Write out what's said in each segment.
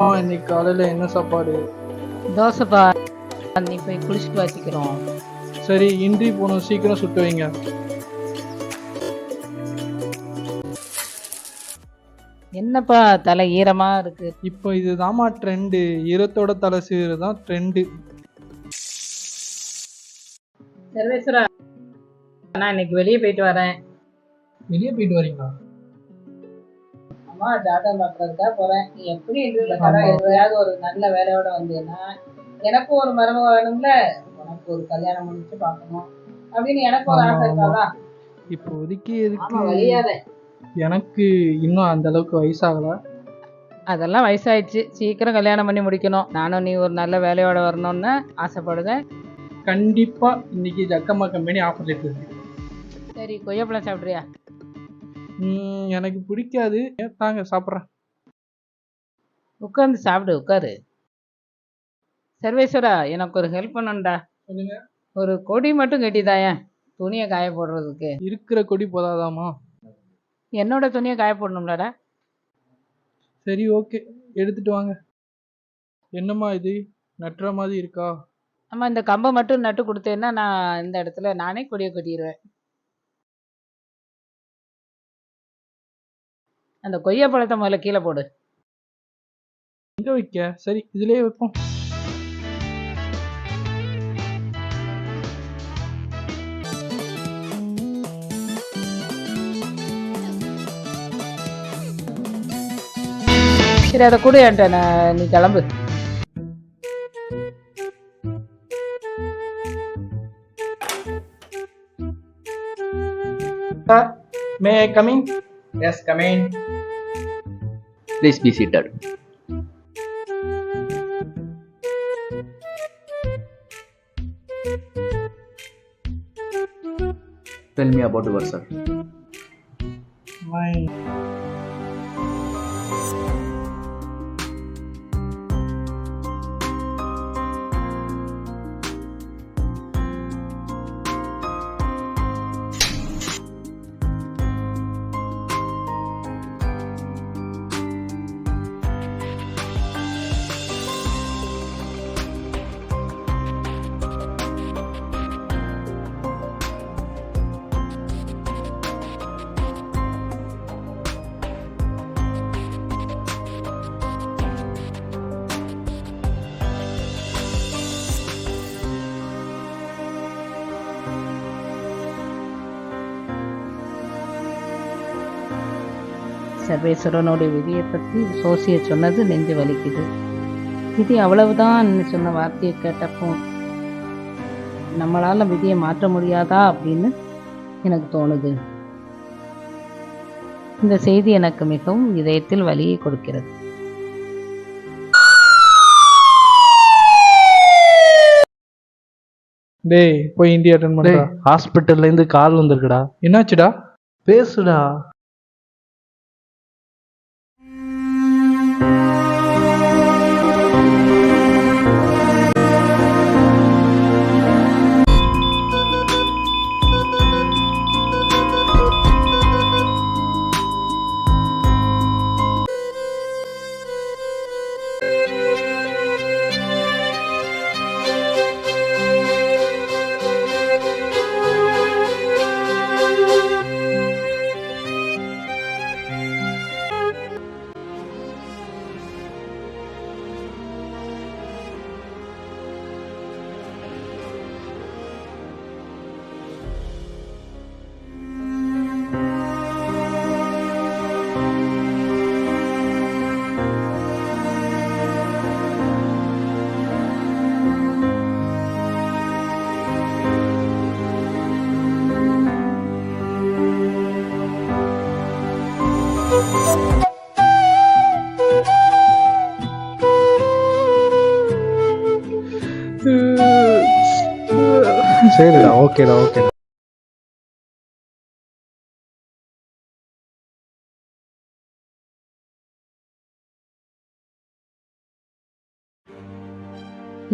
இன்னைக்கு காலையில் என்ன சாப்பாடு? தோசைப்பா. நீ போய் குளிச்சுட்டு வச்சுக்கிறோம். சரி இன்றி போகணும் சீக்கிரம் சுட்டு வைங்க. என்னப்பா தலை ஈரமா இருக்கு? இப்போ இதுதாம்மா ட்ரெண்டு ஈரத்தோட தலை சீரு தான் ட்ரெண்டு சர்வேஸ்வரா நான் இன்னைக்கு வெளியே போயிட்டு வரேன். வெளியே போயிட்டு வரீங்களா? அம்மா டாட்டா பார்க்கறதுக்காக போறேன். நீ எப்படி கடை எதையாவது ஒரு நல்ல வேலையோட வந்தேன்னா எனக்கும் ஒரு மருமக வேணும்ல உனக்கு ஒரு கல்யாணம் முடிச்சு பார்க்கணும். அப்படின்னு எனக்கு ஒரு ஆசை இருக்காதா? இப்போதைக்கு எதுக்கு வெளியாத எனக்கு இன்னும் அந்த அளவுக்கு வயசாகல. அதெல்லாம் வயசாயிடுச்சு. சீக்கிரம் கல்யாணம் பண்ணி முடிக்கணும். நானும் நீ ஒரு நல்ல வேலையோட வரணும்னு ஆசைப்படுதேன். கண்டிப்பா இன்னைக்கு ஜக்கம்மா கம்பெனி ஆஃபர் இருக்கு. சரி கொய்யாப்பழம் சாப்பிட்றியா? எனக்கு பிடிக்காது. தாங்க சாப்பிட்றேன். உட்காந்து சாப்பிடு உட்காரு. சர்வேஸ்வரா எனக்கு ஒரு ஹெல்ப் பண்ணணும்டா. சொல்லுங்க. ஒரு கொடி மட்டும் கட்டிதாயேன் துணியை காய போடுறதுக்கு. இருக்கிற கொடி போதாதாமா? என்னோட துணியை காய போடணும்லடா. சரி ஓகே. எடுத்துட்டு வாங்க. என்னம்மா இது? நட்டுற மாதிரி இருக்கா? நம்ம இந்த கம்பை மட்டும் நட்டு கொடுத்தேன்னா நான் இந்த இடத்துல நானே கொடியை கட்டிடுவேன் அந்த கொய்யா பழத்தை முதல்ல கீழே போடு. எங்க வைக்க? சரி இதுலயே வைப்போம். சரி அதை கொடு என்கிட்ட நான் நீ கிளம்பு. May coming come in. Please be seated. Tell me about yourself. சர்வேஸ்வரனுடைய விதியை பற்றி சோசிய சொன்னது நெஞ்சு வலிக்குது. விதி அவ்வளவுதான் சொன்ன வார்த்தையை கேட்டப்போ நம்மளால விதியை மாற்ற முடியாதா அப்படின்னு எனக்கு தோணுது. இந்த செய்தி எனக்கு மிகவும் இதயத்தில் வலியை கொடுக்கிறது. டேய் போய் இந்தியா அட்டன் டேய் பண்ணுறா ஹாஸ்பிட்டல்ல இருந்து கால் வந்திருக்குடா. என்னாச்சுடா? பேசுடா. சரிடா ஓகேடா ஓகேடா.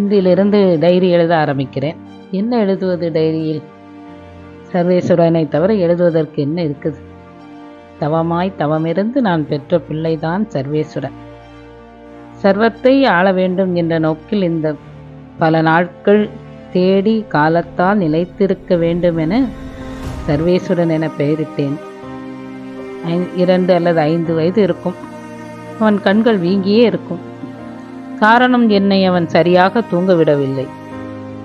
இன்றிலிருந்து டைரி எழுத ஆரம்பிக்கிறேன். என்ன எழுதுவது டைரியில்? சர்வேஸ்வரனை தவிர எழுதுவதற்கு என்ன இருக்குது? தவமாய் தவமிருந்து நான் பெற்ற பிள்ளைதான் சர்வேஸ்வரன். சர்வத்தை ஆள வேண்டும் என்ற நோக்கில் இந்த பல நாட்கள் தேடி காலத்தால் நிலைத்திருக்க வேண்டுமென சர்வேஸ்வரன் என பெயரிட்டேன். இரண்டு அல்லது ஐந்து வயது இருக்கும். அவன் கண்கள் வீங்கியே இருக்கும். காரணம் என்னை அவன் சரியாக தூங்கவிடவில்லை.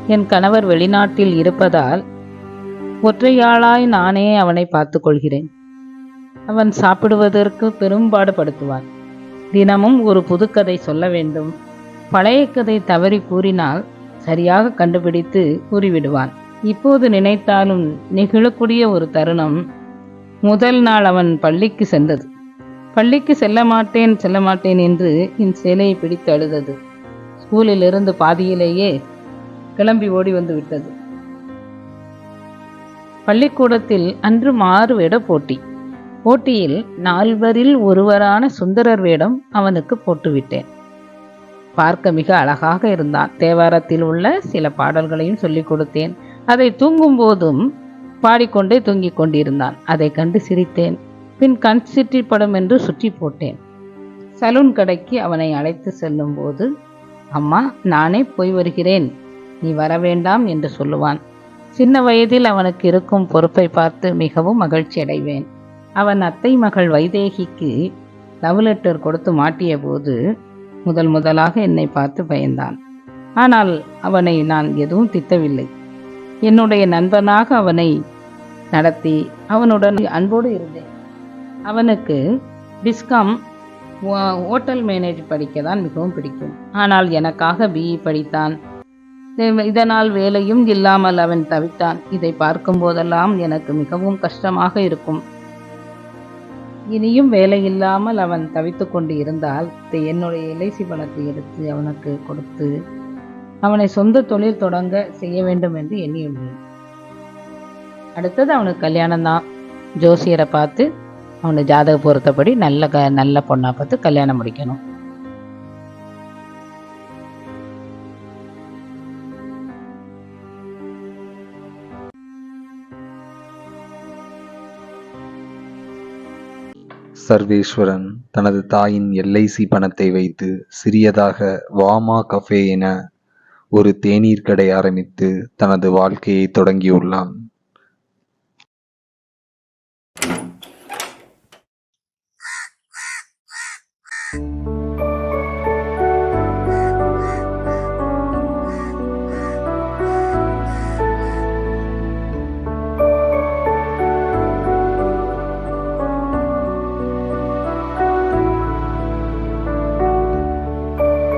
என் கணவர் வெளிநாட்டில் இருப்பதால் ஒற்றையாளாய் நானே அவனை பார்த்து கொள்கிறேன் அவன் சாப்பிடுவதற்கு பெரும்பாடுபடுத்துவான். தினமும் ஒரு புதுக்கதை சொல்ல வேண்டும். பழைய கதை தவறி கூறினால் சரியாக கண்டுபிடித்து கூறிவிடுவான். இப்போது நினைத்தாலும் நெகிழக்கூடிய ஒரு தருணம் முதல் நாள் அவன் பள்ளிக்கு சென்றது. பள்ளிக்கு செல்ல மாட்டேன் செல்ல மாட்டேன் என்று என் சேலையை பிடித்து அழுதது. ஸ்கூலில் இருந்து பாதியிலேயே கிளம்பி ஓடி வந்து விட்டது. பள்ளிக்கூடத்தில் அன்று மாறு வேட போட்டி. போட்டியில் நால்வரில் ஒருவரான சுந்தரர் வேடம் அவனுக்கு போட்டுவிட்டேன். பார்க்க மிக அழகாக இருந்தான் தேவாரத்தில் உள்ள சில பாடல்களையும் சொல்லிக் கொடுத்தேன். அதை தூங்கும் போதும் பாடிக்கொண்டே தூங்கிக் கொண்டிருந்தான். அதை கண்டு சிரித்தேன். பின் கண் சிற்றி படம் என்று சுற்றி போட்டேன். சலூன் கடைக்கு அவனை அழைத்து செல்லும் போது அம்மா நானே போய் வருகிறேன். நீ வர வேண்டாம் என்று சொல்லுவான். சின்ன வயதில் அவனுக்கு இருக்கும் பொறுப்பை பார்த்து மிகவும் மகிழ்ச்சி அடைவேன். அவன் அத்தை மகள் வைதேகிக்கு லவ் லெட்டர் கொடுத்து மாட்டிய போது முதல் முதலாக என்னை பார்த்து பயந்தான். ஆனால் அவனை நான் எதுவும் திட்டவில்லை. என்னுடைய நண்பனாக அவனை நடத்தி அவனுடன் அன்போடு இருந்தேன். அவனுக்கு டிஸ்காம் ஹோட்டல் மேனேஜ் படிக்க தான் மிகவும் பிடிக்கும். ஆனால் எனக்காக பிஇ படித்தான். இதனால் வேலையும் இல்லாமல் அவன் தவித்தான். இதை பார்க்கும் போதெல்லாம் எனக்கு மிகவும் கஷ்டமாக இருக்கும். இனியும் வேலை இல்லாமல் அவன் தவித்து கொண்டு இருந்தால் என்னுடைய எல்ஐசி பணத்தை எடுத்து அவனுக்கு கொடுத்து அவனை சொந்த தொழில் தொடங்க செய்ய வேண்டும் என்று எண்ணியுள்ளேன். அடுத்தது அவனுக்கு கல்யாணம் தான் ஜோசியரை பார்த்து அவனை ஜாதக பொருத்தப்படி நல்ல க நல்ல பொண்ணாக பார்த்து கல்யாணம் முடிக்கணும். சர்வேஸ்வரன் தனது தாயின் எல்ஐசி பணத்தை வைத்து சிறியதாக வாமா கஃபே என ஒரு தேநீர் கடை ஆரம்பித்து தனது வாழ்க்கையை தொடங்கியுள்ளான்.